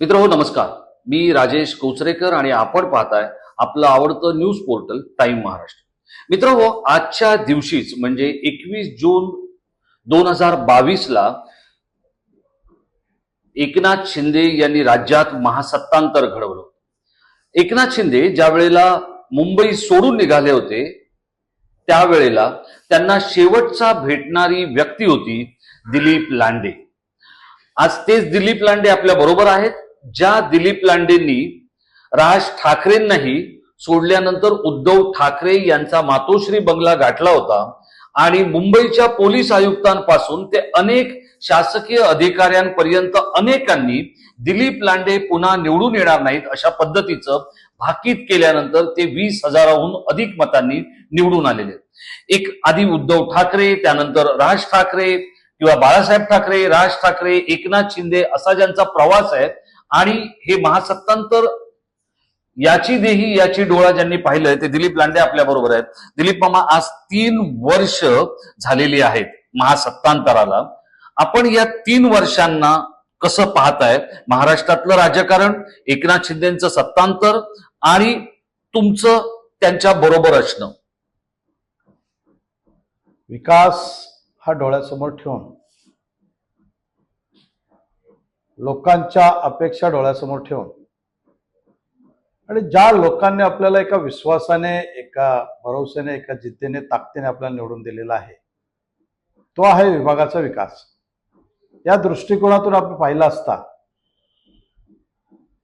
मित्र हो नमस्कार. मी राजेश कोचरेकर आणि आपण पाहताय आपलं आवडतं न्यूज पोर्टल टाइम महाराष्ट्र. मित्र हो आजच्या दिवशीच म्हणजे एकवीस जून दोन हजार बावीस ला एकनाथ शिंदे यांनी राज्यात महासत्तांतर घडवलं. एकनाथ शिंदे ज्या वेळेला मुंबई सोडून निघाले होते त्यावेळेला त्यांना शेवटचा भेटणारी व्यक्ती होती दिलीप लांडे. आज तेच दिलीप लांडे आपल्या बरोबर आहेत. ज्या दिलीप लांडेंनी राज ठाकरेंनाही सोडल्यानंतर उद्धव ठाकरे यांचा मातोश्री बंगला गाठला होता आणि मुंबईच्या पोलीस आयुक्तांपासून ते अनेक शासकीय अधिकाऱ्यांपर्यंत अनेकांनी दिलीप लांडे पुन्हा निवडून येणार नाहीत अशा पद्धतीचं भाकीत केल्यानंतर ते वीस हजाराहून अधिक मतांनी निवडून आलेले आहेत. एक आधी उद्धव ठाकरे त्यानंतर राज ठाकरे किंवा बाळासाहेब ठाकरे राज ठाकरे एकनाथ शिंदे असा ज्यांचा प्रवास आहे आणि हे महासत्तांतर याची देही याची डोळा ज्यांनी पाहिलंय ते दिलीप लांडे आपल्या बरोबर आहेत. दिलीप मामा आज तीन वर्ष झालेली आहेत महासत्तांतराला. आपण या तीन वर्षांना कसं पाहताय? महाराष्ट्रातलं राजकारण एकनाथ शिंदेचं सत्तांतर आणि तुमचं त्यांच्या बरोबर असणं. विकास हा डोळ्यासमोर ठेवून लोकांच्या अपेक्षा डोळ्यासमोर ठेवून. आणि ज्या लोकांनी आपल्याला एका विश्वासाने एका भरोसेने एका जिद्दीने ताकदीने आपल्याला निवडून दिलेला आहे तो आहे विभागाचा विकास. या दृष्टिकोनातून आपण पाहिलं असता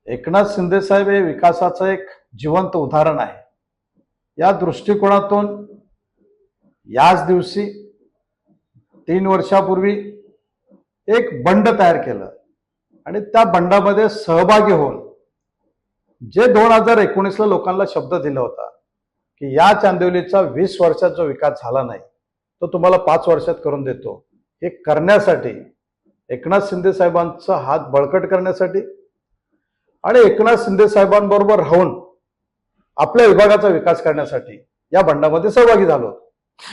एकनाथ शिंदे साहेब हे विकासाचं एक जिवंत उदाहरण आहे. या दृष्टिकोनातून याच दिवशी तीन वर्षापूर्वी एक बंड तयार केलं. आणि त्या बंडामध्ये सहभागी होऊन जे दोन हजार एकोणीसला लोकांना शब्द दिला होता की या चांदिवलीचा वीस वर्षात जो विकास झाला नाही तो तुम्हाला पाच वर्षात करून देतो. हे करण्यासाठी एकनाथ शिंदे साहेबांचा हात बळकट करण्यासाठी आणि एकनाथ शिंदे साहेबांबरोबर राहून आपल्या विभागाचा विकास करण्यासाठी या बंडामध्ये सहभागी झालो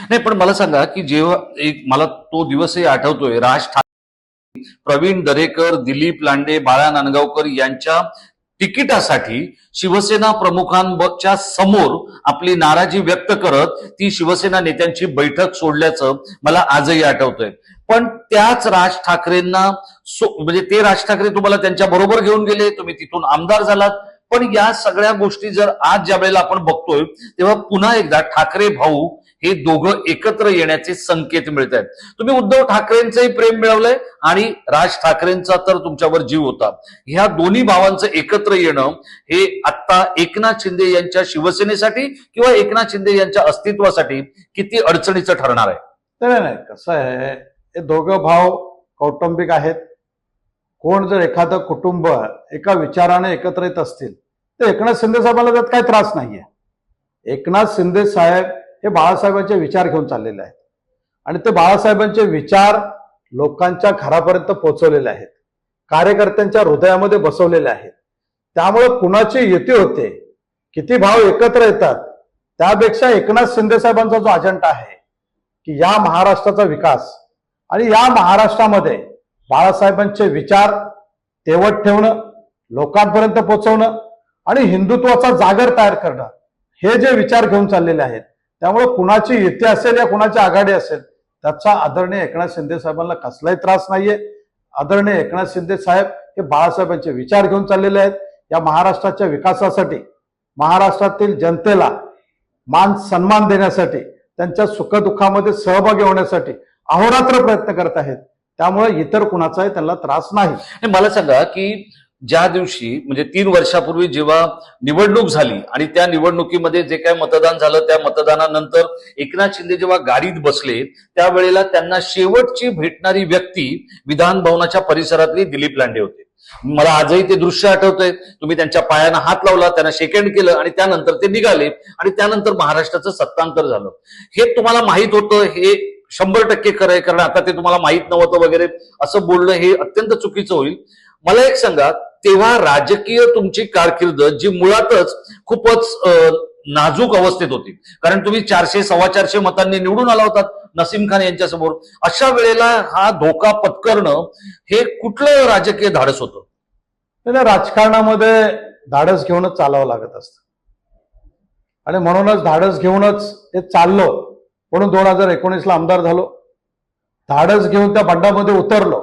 नाही पण मला सांगा की जेव्हा एक मला तो दिवसही आठवतोय राज ठाकरे प्रवीण दरेकर दिलीप लांडे बाळा नांदगावकर यांच्या तिकिटासाठी शिवसेना प्रमुखांच्या समोर आपली नाराजी व्यक्त करत ती शिवसेना नेत्यांची बैठक सोडल्याचं मला आजही आठवतंय. पण त्याच राज ठाकरेंना सो- म्हणजे ते राज ठाकरे तुम्हाला त्यांच्या बरोबर घेऊन गेले तुम्ही तिथून आमदार झालात. पण या सगळ्या गोष्टी जर आज ज्या वेळेला आपण बघतोय तेव्हा पुन्हा एकदा ठाकरे भाऊ हे दोघं एकत्र येण्याचे संकेत मिळत आहेत तुम्ही उद्धव ठाकरेंचंही प्रेम मिळवलंय आणि राज ठाकरेंचा तर तुमच्यावर जीव होता. ह्या दोन्ही भावांचं एकत्र येणं हे आता एकनाथ शिंदे यांच्या शिवसेनेसाठी किंवा एकनाथ शिंदे यांच्या अस्तित्वासाठी किती अडचणीचं ठरणार आहे? नाही नाही कसं आहे हे दोघं भाव कौटुंबिक आहेत. कोण जर एखादं कुटुंब एका विचाराने एकत्र येत असतील तर एकनाथ शिंदे साहेबांना त्यात काही त्रास नाहीये. एकनाथ शिंदे साहेब हे बाळासाहेबांचे विचार घेऊन चाललेले आहेत. आणि ते बाळासाहेबांचे विचार लोकांच्या घरापर्यंत पोहोचवलेले आहेत. कार्यकर्त्यांच्या हृदयामध्ये बसवलेले आहेत. त्यामुळे कुणाची युती होते किती भाव एकत्र येतात त्यापेक्षा एकनाथ शिंदे साहेबांचा जो अजेंडा आहे की या महाराष्ट्राचा विकास आणि या महाराष्ट्रामध्ये बाळासाहेबांचे विचार तेवट ठेवणं लोकांपर्यंत पोहोचवणं आणि हिंदुत्वाचा जागर तयार करणं हे जे विचार घेऊन चाललेले आहेत त्यामुळे कुणाची युती असेल या कुणाची आघाडी असेल त्याचा आदरणीय एकनाथ शिंदे साहेबांना कसलाही त्रास नाहीये. आदरणीय एकनाथ शिंदे साहेब हे बाळासाहेबांचे विचार घेऊन चाललेले आहेत. या महाराष्ट्राच्या विकासासाठी महाराष्ट्रातील जनतेला मान सन्मान देण्यासाठी त्यांच्या सुखदुःखामध्ये सहभागी होण्यासाठी अहोरात्र प्रयत्न करत आहेत. त्यामुळे इतर कुणाचाही त्यांना त्रास नाही. आणि मला सांगा की ज्या दिवशी म्हणजे तीन वर्षापूर्वी जेव्हा निवडणूक झाली आणि त्या निवडणुकीमध्ये जे काय मतदान झालं त्या मतदानानंतर एकनाथ शिंदे जेव्हा गाडीत बसले त्यावेळेला त्यांना शेवटची भेटणारी व्यक्ती विधान भवनाच्या परिसरातली दिलीप लांडे होते. मला आजही ते दृश्य आठवतंय. तुम्ही त्यांच्या पायांना हात लावला त्यांना सेकंड केलं आणि त्यानंतर ते निघाले आणि त्यानंतर महाराष्ट्राचं सत्तांतर झालं. हे तुम्हाला माहीत होतं हे शंभर टक्के खरं आहे कारण आता ते तुम्हाला माहीत नव्हतं वगैरे. असं बोलणं हे अत्यंत चुकीचं होईल. मला एक सांगा तेव्हा राजकीय तुमची कारकीर्द जी मुळातच खूपच नाजूक अवस्थेत होती. कारण तुम्ही चारशे सव्वा चारशे मतांनी निवडून आला होतात नसीम खान यांच्यासमोर. अशा वेळेला हा धोका पत्करणं हे कुठलं राजकीय धाडस होतं? त्याला राजकारणामध्ये धाडस घेऊनच चालावं लागत असतं. आणि म्हणूनच धाडस घेऊनच ते चाललो. म्हणून दोन हजार एकोणीसला आमदार झालो. धाडस घेऊन त्या बंडामध्ये उतरलो.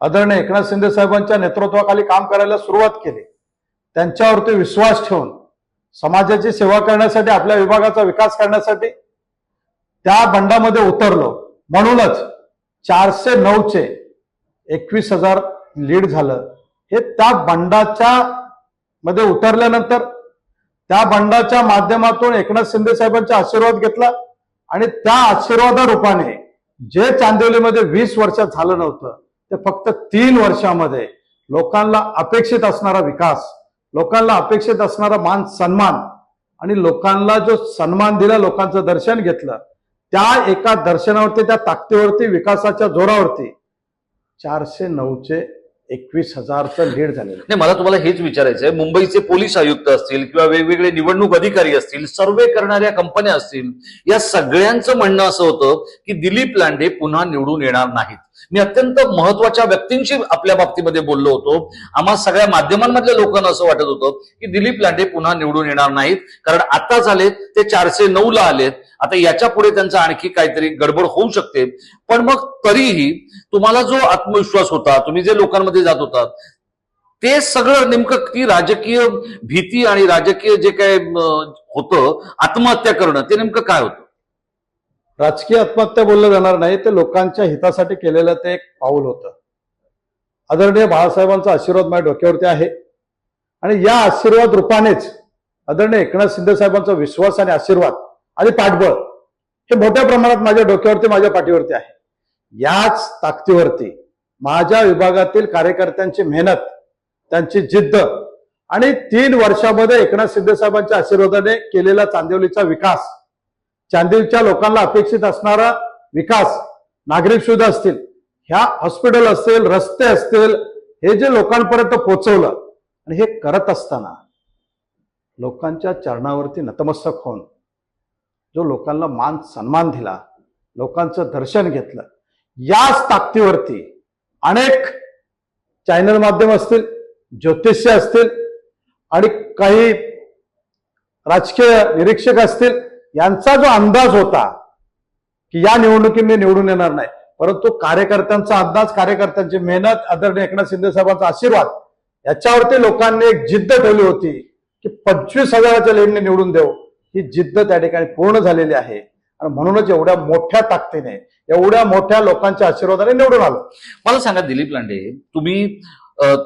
आदरणीय एकनाथ शिंदे साहेबांच्या नेतृत्वाखाली काम करायला सुरुवात केली. त्यांच्यावरती विश्वास ठेवून समाजाची सेवा करण्यासाठी आपल्या विभागाचा विकास करण्यासाठी त्या बंडामध्ये उतरलो. म्हणूनच चारशे नऊचे एकवीस हजार लीड झालं. हे त्या बंडाच्या मध्ये उतरल्यानंतर त्या बंडाच्या माध्यमातून एकनाथ शिंदे साहेबांचा आशीर्वाद घेतला आणि त्या आशीर्वादा रूपाने जे चांदिवलीमध्ये वीस वर्षात झालं नव्हतं ते फक्त तीन वर्षामध्ये लोकांना अपेक्षित असणारा विकास लोकांना अपेक्षित असणारा मान सन्मान आणि लोकांना जो सन्मान दिला लोकांचं दर्शन घेतलं त्या एका दर्शनावरती त्या ताकदीवरती विकासाच्या जोरावरती चारशे नऊचे एकवीस हजारचं लीड झालेलं नाही मला तुम्हाला हेच विचारायचं आहे. मुंबईचे पोलीस आयुक्त असतील किंवा वेगवेगळे निवडणूक अधिकारी असतील सर्वे करणाऱ्या कंपन्या असतील या सगळ्यांचं म्हणणं असं होतं की दिलीप लांडे पुन्हा निवडून येणार नाहीत. मी अत्यंत महत्त्वाच्या व्यक्तींशी आपल्या बाबतीमध्ये बोललो होतो. आम्हा सगळ्या माध्यमांमधल्या लोकांना असं वाटत होतं की दिलीप लांडे पुन्हा निवडून येणार नाहीत. कारण आताच झालेत ते चारशे नऊ ला आलेत. आता याच्यापुढे त्यांचा आणखी काहीतरी गडबड होऊ शकते. पण मग तरीही तुम्हाला जो आत्मविश्वास होता तुम्ही जे लोकांमध्ये जात होता ते सगळं नेमकं ती राजकीय भीती आणि राजकीय जे काय होतं आत्महत्या करणं ते नेमकं काय होतं? राजकीय आत्महत्या बोललं जाणार नाही ते लोकांच्या हितासाठी केलेलं ते एक पाऊल होतं. आदरणीय बाळासाहेबांचा आशीर्वाद माझ्या डोक्यावरती आहे. आणि या आशीर्वाद रूपानेच आदरणीय एकनाथ शिंदे साहेबांचा विश्वास आणि आशीर्वाद आणि पाठबळ. हे मोठ्या प्रमाणात माझ्या डोक्यावरती माझ्या पाठीवरती आहे. याच ताकदीवरती माझ्या विभागातील कार्यकर्त्यांची मेहनत त्यांची जिद्द आणि तीन वर्षामध्ये एकनाथ शिंदे साहेबांच्या आशीर्वादाने केलेला चांदिवलीचा विकास चांदिवलीच्या लोकांना अपेक्षित असणारा विकास नागरिक सुविधा असतील ह्या हॉस्पिटल असतील रस्ते असतील हे जे लोकांपर्यंत पोहोचवलं आणि हे करत असताना लोकांच्या चरणावरती नतमस्तक होऊन जो लोकांना मान सन्मान दिला लोकांचं दर्शन घेतलं याच ताकदीवरती अनेक चॅनल माध्यम असतील ज्योतिष्य असतील आणि काही राजकीय निरीक्षक असतील यांचा जो अंदाज होता की या निवडणुकीत मी निवडून येणार नाही परंतु कार्यकर्त्यांचा अंदाज कार्यकर्त्यांची मेहनत आदरणीय एकनाथ शिंदे साहेबांचा आशीर्वाद याच्यावरती लोकांनी एक जिद्द ठेवली होती की पंचवीस हजाराच्या लेडने निवडून देऊ. ही जिद्द त्या ठिकाणी पूर्ण झालेली आहे. आणि म्हणूनच एवढ्या मोठ्या ताकदीने एवढ्या मोठ्या लोकांच्या आशीर्वादाने निवडून आलो. मला सांगा दिलीप लांडे तुम्ही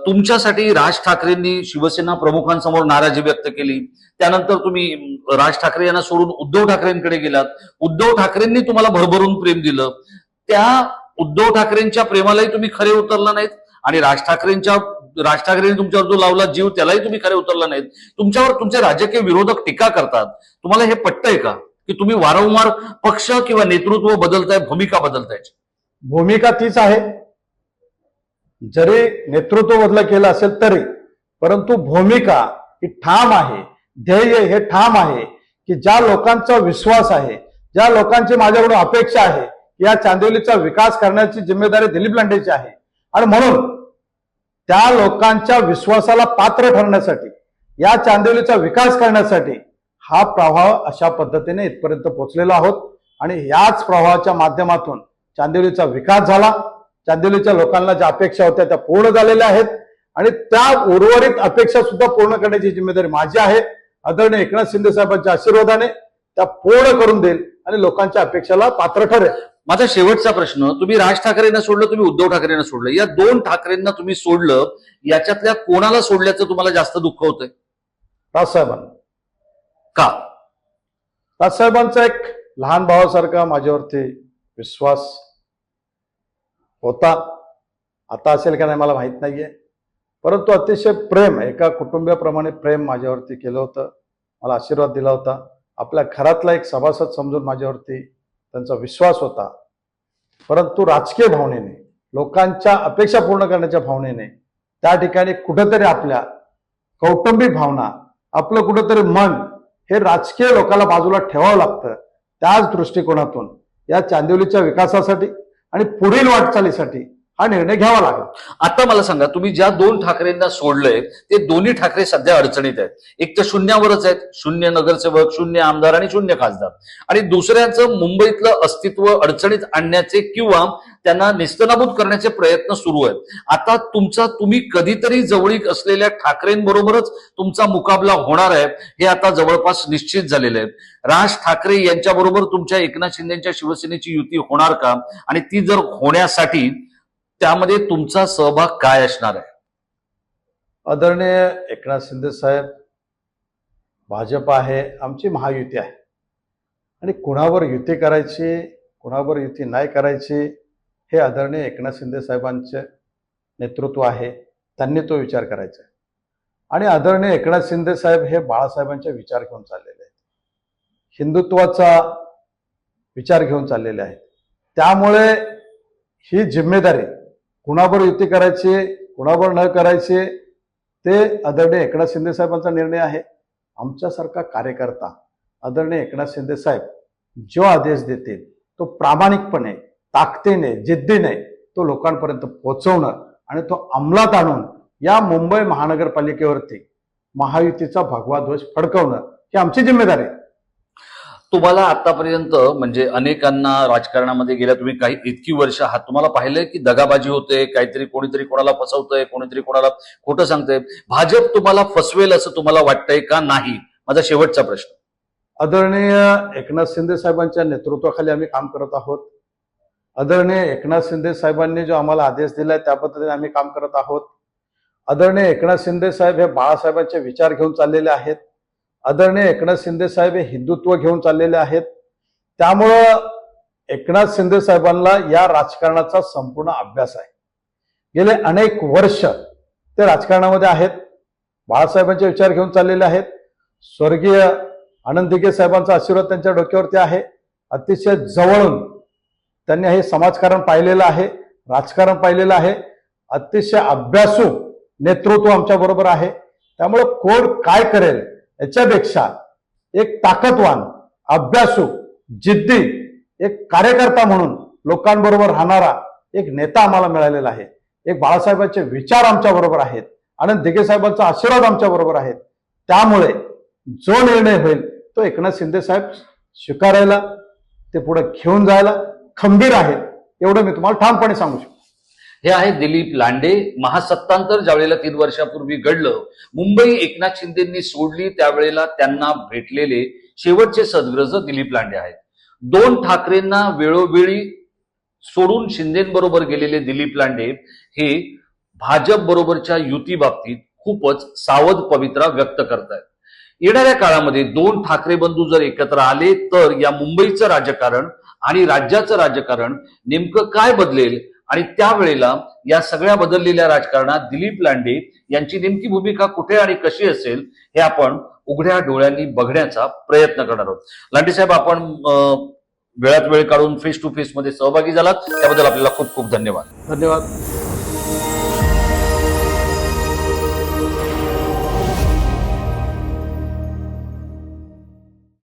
तुमच्यासाठी राज ठाकरेंनी शिवसेना प्रमुखांसमोर नाराजी व्यक्त केली. त्यानंतर तुम्ही राज ठाकरे यांना सोडून उद्धव ठाकरेंकडे गेलात. उद्धव ठाकरेंनी तुम्हाला भरभरून प्रेम दिलं. त्या उद्धव ठाकरेंच्या प्रेमालाही तुम्ही खरे उतरला नाहीत. आणि राज ठाकरेंच्या राज ठाकरेंनी तुमच्यावर जो लावला जीव त्यालाही तुम्ही खरे उतरला नाहीत. तुमच्यावर तुमचे राजकीय विरोधक टीका करतात. तुम्हाला हे पटतंय का? की तुम्ही वारंवार पक्ष किंवा नेतृत्व बदलताय भूमिका बदलताय भूमिका तीच आहे. जरी नेतृत्व बदल केलं असेल तरी परंतु भूमिका ही ठाम आहे. ध्येय हे ठाम आहे की ज्या लोकांचा विश्वास आहे ज्या लोकांची माझ्याकडून अपेक्षा आहे या चांदिवलीचा विकास करण्याची जिम्मेदारी दिलीप लांडेची आहे. आणि म्हणून त्या लोकांच्या विश्वासाला पात्र ठरण्यासाठी या चांदिवलीचा विकास करण्यासाठी हा प्रवाह अशा पद्धतीने इथपर्यंत पोहोचलेला आहोत आणि याच प्रवाहाच्या माध्यमातून चांदिवलीचा विकास झाला. चांदिवलीच्या लोकांना ज्या अपेक्षा होत्या त्या पूर्ण झालेल्या आहेत आणि त्या उर्वरित अपेक्षा सुद्धा पूर्ण करण्याची जिम्मेदारी माझी आहे. आदरणीय एकनाथ शिंदे साहेबांच्या आशीर्वादाने त्या पूर्ण करून देईल आणि लोकांच्या अपेक्षेला पात्र ठरेल. माझा शेवटचा प्रश्न तुम्ही राज ठाकरेंना सोडलं तुम्ही उद्धव ठाकरेंना सोडलं. या दोन ठाकरेंना तुम्ही सोडलं याच्यातल्या कोणाला सोडल्याचं तुम्हाला जास्त दुःख होतंय? राजसाहेबांना. का? राजसाहेबांचा एक लहान भावासारखा माझ्यावरती विश्वास होता. आता असेल का नाही मला माहीत नाहीये. परंतु अतिशय प्रेम एका कुटुंबियाप्रमाणे प्रेम माझ्यावरती केलं होतं. मला आशीर्वाद दिला होता. आपल्या घरातला एक सभासद समजून माझ्यावरती त्यांचा विश्वास होता. परंतु राजकीय भावनेने लोकांच्या अपेक्षा पूर्ण करण्याच्या भावनेने त्या ठिकाणी कुठेतरी आपल्या कौटुंबिक भावना आपलं कुठंतरी मन हे राजकीय लोकांना बाजूला ठेवावं लागतं. त्याच दृष्टिकोनातून या चांदिवलीच्या विकासासाठी आणि पुढील वाटचालीसाठी हा निर्णय घ्यावा लागेल. आता मला सांगा तुम्ही ज्या दोन ठाकरेंना सोडलंय ते दोन्ही ठाकरे सध्या अडचणीत आहेत. एक तर शून्यावरच आहेत शून्य नगरसेवक शून्य आमदार आणि शून्य खासदार. आणि दुसऱ्यांचं मुंबईतलं अस्तित्व अडचणीत आणण्याचे किंवा त्यांना निस्तनाबूत करण्याचे प्रयत्न सुरू आहेत. आता तुमचा तुम्ही कधीतरी जवळीक असलेल्या ठाकरेंबरोबरच तुमचा मुकाबला होणार आहे हे आता जवळपास निश्चित झालेलं आहे. राज ठाकरे यांच्याबरोबर तुमच्या एकनाथ शिंदेच्या शिवसेनेची युती होणार का? आणि ती जर होण्यासाठी त्यामध्ये तुमचा सहभाग काय असणार आहे? आदरणीय एकनाथ शिंदे साहेब भाजप आहे आमची महायुती आहे. आणि कुणावर युती करायची कुणावर युती नाही करायची हे आदरणीय एकनाथ शिंदे साहेबांचे नेतृत्व आहे त्यांनी तो विचार करायचा आहे. आणि आदरणीय एकनाथ शिंदे साहेब हे बाळासाहेबांचे विचार घेऊन चाललेले आहेत. हिंदुत्वाचा विचार घेऊन चाललेले आहेत. त्यामुळे ही जिम्मेदारी कुणावर युती करायची कुणावर न करायची ते आदरणीय एकनाथ शिंदे साहेबांचा निर्णय आहे. आमच्यासारखा कार्यकर्ता आदरणीय एकनाथ शिंदे साहेब जो आदेश देतील तो प्रामाणिकपणे ताकदीने जिद्दीने तो लोकांपर्यंत पोहोचवणं आणि तो अंमलात आणून या मुंबई महानगरपालिकेवरती महायुतीचा भगवा ध्वज फडकवणं ही आमची जिम्मेदारी आहे. तुम्हाला आतापर्यंत म्हणजे अनेकांना राजकारणामध्ये गेल्या तुम्ही काही इतकी वर्ष आहात. तुम्हाला पाहिलंय की दगाबाजी होते काहीतरी कोणीतरी कोणाला फसवतंय कोणीतरी कोणाला खोटं सांगतंय. भाजप तुम्हाला फसवेल असं तुम्हाला वाटतंय का नाही? माझा शेवटचा प्रश्न. आदरणीय एकनाथ शिंदे साहेबांच्या नेतृत्वाखाली आम्ही काम करत आहोत. आदरणीय एकनाथ शिंदे साहेबांनी जो आम्हाला आदेश दिलाय त्या पद्धतीने आम्ही काम करत आहोत. आदरणीय एकनाथ शिंदे साहेब हे बाळासाहेबांचे विचार घेऊन चाललेले आहेत. आदरणीय एकनाथ शिंदे साहेब हे हिंदुत्व घेऊन चाललेले आहेत. त्यामुळं एकनाथ शिंदे साहेबांना या राजकारणाचा संपूर्ण अभ्यास आहे. गेले अनेक वर्ष ते राजकारणामध्ये आहेत. बाळासाहेबांचे विचार घेऊन चाललेले आहेत. स्वर्गीय आनंद दिघे साहेबांचा आशीर्वाद त्यांच्या डोक्यावरती आहे. अतिशय जवळून त्यांनी हे समाजकारण पाहिलेलं आहे राजकारण पाहिलेलं आहे. अतिशय अभ्यासू नेतृत्व आमच्या बरोबर आहे. त्यामुळे कोण काय करेल याच्यापेक्षा एक ताकदवान अभ्यासू जिद्दी एक कार्यकर्ता म्हणून लोकांबरोबर राहणारा एक नेता आम्हाला मिळालेला आहे. एक बाळासाहेबांचे विचार आमच्या बरोबर आहेत आनंद दिघे साहेबांचा आशीर्वाद आमच्या बरोबर आहेत. त्यामुळे जो निर्णय होईल तो एकनाथ शिंदे साहेब स्वीकारायला ते पुढे घेऊन जायला खंबीर आहेत एवढं मी तुम्हाला ठामपणे सांगू शकतो. हे आहे दिलीप लांडे. महासत्तांतर ज्यावेळेला तीन वर्षापूर्वी घडलं मुंबई एकनाथ शिंदेंनी सोडली त्यावेळेला त्यांना भेटलेले शेवटचे सद्ग्रज दिलीप लांडे आहेत. दोन ठाकरेंना वेळोवेळी सोडून शिंदेबरोबर गेलेले दिलीप लांडे हे भाजप बरोबरच्या युती बाबतीत खूपच सावध पवित्रा व्यक्त करतायत. येणाऱ्या काळामध्ये दोन ठाकरे बंधू जर एकत्र आले तर या मुंबईचं राजकारण आणि राज्याचं राजकारण नेमकं काय बदलेल आणि त्यावेळेला या सगळ्या बदललेल्या राजकारणात दिलीप लांडे यांची नेमकी भूमिका कुठे आणि कशी असेल हे आपण उघड्या डोळ्यांनी बघण्याचा प्रयत्न करणार आहोत. लांडे साहेब आपण वेळात वेळ काढून फेस टू फेस मध्ये सहभागी झालात. त्याबद्दल आपल्याला खूप खूप धन्यवाद. धन्यवाद.